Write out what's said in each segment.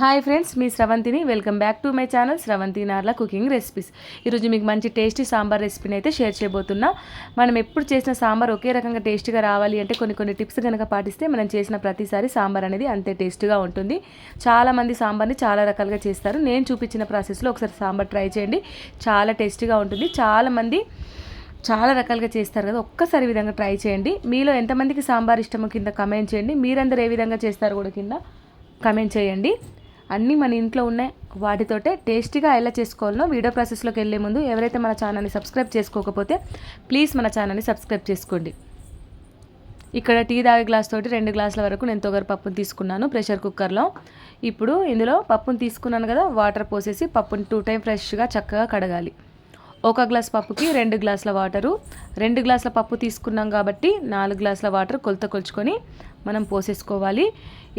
Hi friends మీ స్రవంతిని welcome back to my channel Sravanthi Narla cooking recipes ఈరోజు మీకు మంచి టేస్టీ సాంబార్ రెసిపీని అయితే షేర్ చేయబోతున్నా. మనం ఎప్పుడు చేసిన సాంబార్ ఒకే రకంగా టేస్టీగా రావాలి అంటే కొన్ని కొన్ని టిప్స్ కనుక పాటిస్తే మనం చేసిన ప్రతిసారి సాంబార్ అనేది అంతే టేస్ట్గా ఉంటుంది. చాలామంది సాంబార్ని చాలా రకాలుగా చేస్తారు. నేను చూపించిన ప్రాసెస్లో ఒకసారి సాంబార్ ట్రై చేయండి. చాలా టేస్టీగా ఉంటుంది. చాలామంది చాలా రకాలుగా చేస్తారు కదా ఒక్కసారి విధంగా ట్రై చేయండి. మీలో ఎంతమందికి సాంబార్ ఇష్టమో కింద కమెంట్ చేయండి. మీరందరూ ఏ విధంగా చేస్తారు కూడా కింద కమెంట్ చేయండి. అన్నీ మన ఇంట్లో ఉన్నాయి. వాటితోటే టేస్టీగా ఎలా చేసుకోవాలనో వీడియో ప్రాసెస్లోకి వెళ్ళే ముందు ఎవరైతే మన ఛానల్ని సబ్స్క్రైబ్ చేసుకోకపోతే ప్లీజ్ మన ఛానల్ని సబ్స్క్రైబ్ చేసుకోండి. ఇక్కడ టీ తాగే గ్లాస్ తోటి రెండు గ్లాసుల వరకు నేను తొగరు పప్పును తీసుకున్నాను ప్రెషర్ కుక్కర్లో. ఇప్పుడు ఇందులో పప్పును తీసుకున్నాను కదా వాటర్ పోసేసి పప్పుని టూ టైం ఫ్రెష్గా చక్కగా కడగాలి. ఒక గ్లాస్ పప్పుకి రెండు గ్లాసుల వాటరు. రెండు గ్లాసుల పప్పు తీసుకున్నాం కాబట్టి నాలుగు గ్లాసుల వాటర్ కొలత కొలుచుకొని మనం పోసేసుకోవాలి.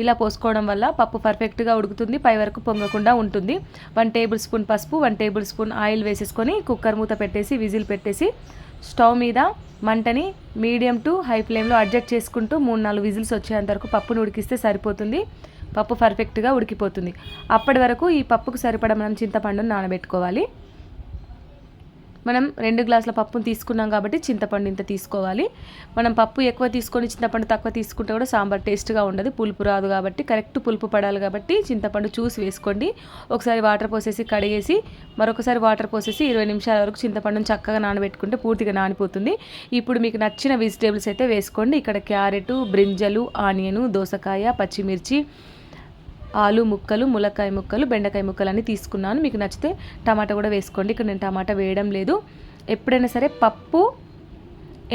ఇలా పోసుకోవడం వల్ల పప్పు పర్ఫెక్ట్గా ఉడుకుతుంది పై వరకు పొంగకుండా ఉంటుంది. వన్ టేబుల్ స్పూన్ పసుపు వన్ టేబుల్ స్పూన్ ఆయిల్ వేసేసుకొని కుక్కర్ మూత పెట్టేసి విజిల్ పెట్టేసి స్టవ్ మీద మంటని మీడియం టు హై ఫ్లేమ్లో అడ్జస్ట్ చేసుకుంటూ మూడు నాలుగు విజిల్స్ వచ్చేంత వరకు పప్పును ఉడికిస్తే సరిపోతుంది. పప్పు పర్ఫెక్ట్గా ఉడికిపోతుంది. అప్పటి వరకు ఈ పప్పుకు సరిపడ మనం చింతపండును నానబెట్టుకోవాలి. మనం రెండు గ్లాసుల పప్పును తీసుకున్నాం కాబట్టి చింతపండు ఇంత తీసుకోవాలి. మనం పప్పు ఎక్కువ తీసుకొని చింతపండు తక్కువ తీసుకుంటే కూడా సాంబార్ టేస్ట్గా ఉండదు. పులుపు రాదు కాబట్టి కరెక్ట్ పులుపు పడాలి కాబట్టి చింతపండు చూసి వేసుకోండి. ఒకసారి వాటర్ పోసేసి కడిగేసి మరొకసారి వాటర్ పోసేసి ఇరవై నిమిషాల వరకు చింతపండును చక్కగా నానబెట్టుకుంటే పూర్తిగా నానిపోతుంది. ఇప్పుడు మీకు నచ్చిన వెజిటేబుల్స్ అయితే వేసుకోండి. ఇక్కడ క్యారెట్ బ్రింజలు ఆనియను దోసకాయ పచ్చిమిర్చి ఆలు ముక్కలు ములక్కాయ ముక్కలు బెండకాయ ముక్కలు అన్నీ తీసుకున్నాను. మీకు నచ్చితే టమాటా కూడా వేసుకోండి. ఇక్కడ నేను టమాటా వేయడం లేదు. ఎప్పుడైనా సరే పప్పు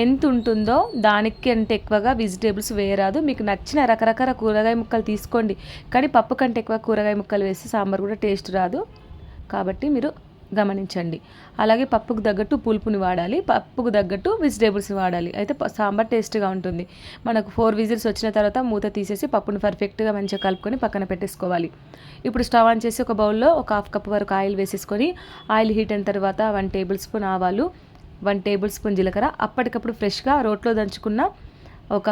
ఎంత ఉంటుందో దానికి అంటే ఎక్కువగా వెజిటేబుల్స్ వేయరాదు. మీకు నచ్చిన రకరకాల కూరగాయ ముక్కలు తీసుకోండి. కానీ పప్పు కంటే ఎక్కువ కూరగాయ ముక్కలు వేస్తే సాంబార్ కూడా టేస్ట్ రాదు. కాబట్టి మీరు గమనించండి. అలాగే పప్పుకు తగ్గట్టు పులుపుని వాడాలి. పప్పుకు తగ్గట్టు వెజిటేబుల్స్ వాడాలి. అయితే సాంబార్ టేస్ట్గా ఉంటుంది. మనకు ఫోర్ విజిల్స్ వచ్చిన తర్వాత మూత తీసేసి పప్పును పర్ఫెక్ట్గా మంచిగా కలుపుకొని పక్కన పెట్టేసుకోవాలి. ఇప్పుడు స్టవ్ ఆన్ చేసి ఒక బౌల్లో ఒక హాఫ్ కప్ వరకు ఆయిల్ వేసేసుకొని ఆయిల్ హీట్ అయిన తర్వాత వన్ టేబుల్ స్పూన్ ఆవాలు వన్ టేబుల్ స్పూన్ జీలకర్ర. అప్పటికప్పుడు ఫ్రెష్గా రోట్లో దంచుకున్న ఒక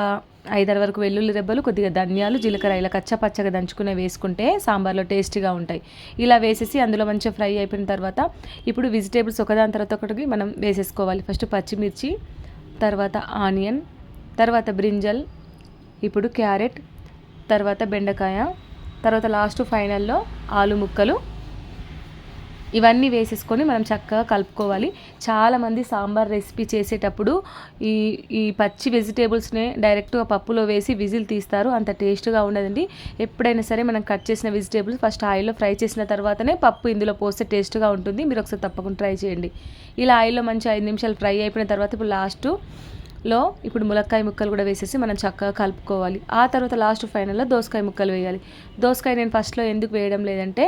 ఐదారు వరకు వెల్లుల్లి రెబ్బలు కొద్దిగా ధనియాలు జీలకర్ర ఇలా కచ్చపచ్చగా దంచుకునే వేసుకుంటే సాంబార్లో టేస్టీగా ఉంటాయి. ఇలా వేసేసి అందులో మంచిగా ఫ్రై అయిపోయిన తర్వాత ఇప్పుడు వెజిటేబుల్స్ ఒకదాని తర్వాత ఒకటి మనం వేసేసుకోవాలి. ఫస్ట్ పచ్చిమిర్చి తర్వాత ఆనియన్ తర్వాత బ్రింజల్ ఇప్పుడు క్యారెట్ తర్వాత బెండకాయ తర్వాత లాస్ట్ ఫైనల్లో ఆలు ముక్కలు ఇవన్నీ వేసేసుకొని మనం చక్కగా కలుపుకోవాలి. చాలామంది సాంబార్ రెసిపీ చేసేటప్పుడు ఈ ఈ పచ్చి వెజిటేబుల్స్నే డైరెక్ట్గా పప్పులో వేసి విజిల్ తీస్తారు. అంత టేస్ట్గా ఉండదండి. ఎప్పుడైనా సరే మనం కట్ చేసిన వెజిటేబుల్స్ ఫస్ట్ ఆయిల్లో ఫ్రై చేసిన తర్వాతనే పప్పు ఇందులో పోస్తే టేస్ట్గా ఉంటుంది. మీరు ఒకసారి తప్పకుండా ట్రై చేయండి. ఇలా ఆయిల్లో మంచి ఐదు నిమిషాలు ఫ్రై అయిపోయిన తర్వాత ఇప్పుడు లాస్ట్లో ఇప్పుడు ములక్కాయ ముక్కలు కూడా వేసేసి మనం చక్కగా కలుపుకోవాలి. ఆ తర్వాత లాస్ట్ ఫైనల్లో దోసకాయ ముక్కలు వేయాలి. దోసకాయ నేను ఫస్ట్లో ఎందుకు వేయడం లేదంటే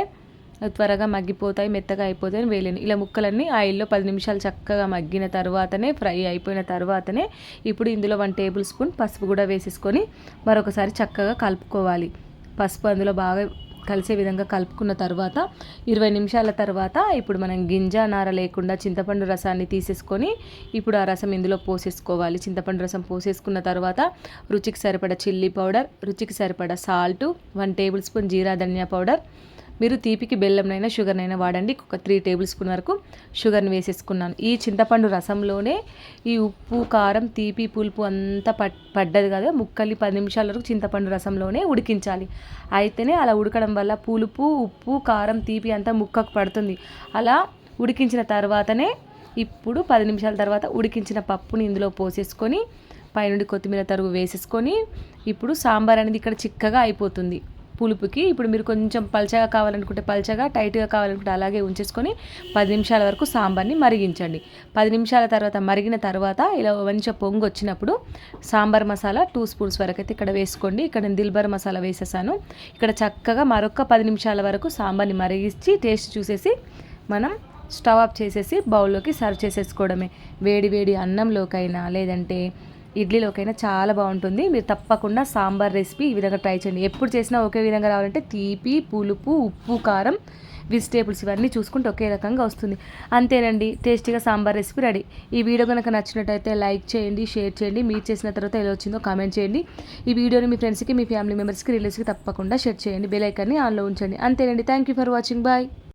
త్వరగా మగ్గిపోతాయి మెత్తగా అయిపోతాయి అని వేయలేను. ఇలా ముక్కలన్నీ ఆయిల్లో పది నిమిషాలు చక్కగా మగ్గిన తర్వాతనే ఫ్రై అయిపోయిన తర్వాతనే ఇప్పుడు ఇందులో వన్ టేబుల్ స్పూన్ పసుపు కూడా వేసేసుకొని మరొకసారి చక్కగా కలుపుకోవాలి. పసుపు అందులో బాగా కలిసే విధంగా కలుపుకున్న తర్వాత ఇరవై నిమిషాల తర్వాత ఇప్పుడు మనం గింజ నార లేకుండా చింతపండు రసాన్ని తీసేసుకొని ఇప్పుడు ఆ రసం ఇందులో పోసేసుకోవాలి. చింతపండు రసం పోసేసుకున్న తర్వాత రుచికి సరిపడ చిల్లీ పౌడర్ రుచికి సరిపడ సాల్ట్ వన్ టేబుల్ స్పూన్ జీరా ధనియా పౌడర్ మీరు తీపికి బెల్లంనైనా షుగర్నైనా వాడండి. ఒక త్రీ టేబుల్ స్పూన్ వరకు షుగర్ని వేసేసుకున్నాను. ఈ చింతపండు రసంలోనే ఈ ఉప్పు కారం తీపి పులుపు అంతా పడ్డది కదా. ముక్కలి పది నిమిషాల వరకు చింతపండు రసంలోనే ఉడికించాలి. అయితేనే అలా ఉడకడం వల్ల పులుపు ఉప్పు కారం తీపి అంతా ముక్కకు పడుతుంది. అలా ఉడికించిన తర్వాతనే ఇప్పుడు పది నిమిషాల తర్వాత ఉడికించిన పప్పుని ఇందులో పోసేసుకొని పైనుండి కొత్తిమీర తరుగు వేసేసుకొని ఇప్పుడు సాంబార్ అనేది ఇక్కడ చిక్కగా అయిపోతుంది. పులుపుకి ఇప్పుడు మీరు కొంచెం పల్చగా కావాలనుకుంటే పల్చగా టైట్గా కావాలనుకుంటే అలాగే ఉంచేసుకొని పది నిమిషాల వరకు సాంబార్ని మరిగించండి. పది నిమిషాల తర్వాత మరిగిన తర్వాత ఇలా మంచిగా పొంగు వచ్చినప్పుడు సాంబార్ మసాలా టూ స్పూన్స్ వరకు అయితే ఇక్కడ వేసుకోండి. ఇక్కడ నేను దిల్బర్ మసాలా వేసేసాను. ఇక్కడ చక్కగా మరొక పది నిమిషాల వరకు సాంబార్ని మరిగించి టేస్ట్ చూసేసి మనం స్టవ్ ఆఫ్ చేసేసి బౌల్లోకి సర్వ్ చేసేసుకోవడమే. వేడి వేడి అన్నంలోకైనా లేదంటే ఇడ్లీలోకైనా చాలా బాగుంటుంది. మీరు తప్పకుండా సాంబార్ రెసిపీ ఈ విధంగా ట్రై చేయండి. ఎప్పుడు చేసినా ఒకే విధంగా రావాలంటే తీపి పులుపు ఉప్పు కారం వెజిటేబుల్స్ ఇవన్నీ చూసుకుంటే ఒకే రకంగా వస్తుంది. అంతేనండి. టేస్టీగా సాంబార్ రెసిపీ రెడీ. ఈ వీడియో కనుక నచ్చినట్టయితే లైక్ చేయండి షేర్ చేయండి. మీరు చేసిన తర్వాత ఎలా వచ్చిందో కామెంట్ చేయండి. ఈ వీడియోని మీ ఫ్రెండ్స్కి మీ ఫ్యామిలీ మెంబర్స్కి రిలేటివ్స్కి తప్పకుండా షేర్ చేయండి. బెల్ ఐకాన్ని ఆన్లో ఉంచండి. అంతేనండి. Thank you for watching. Bye.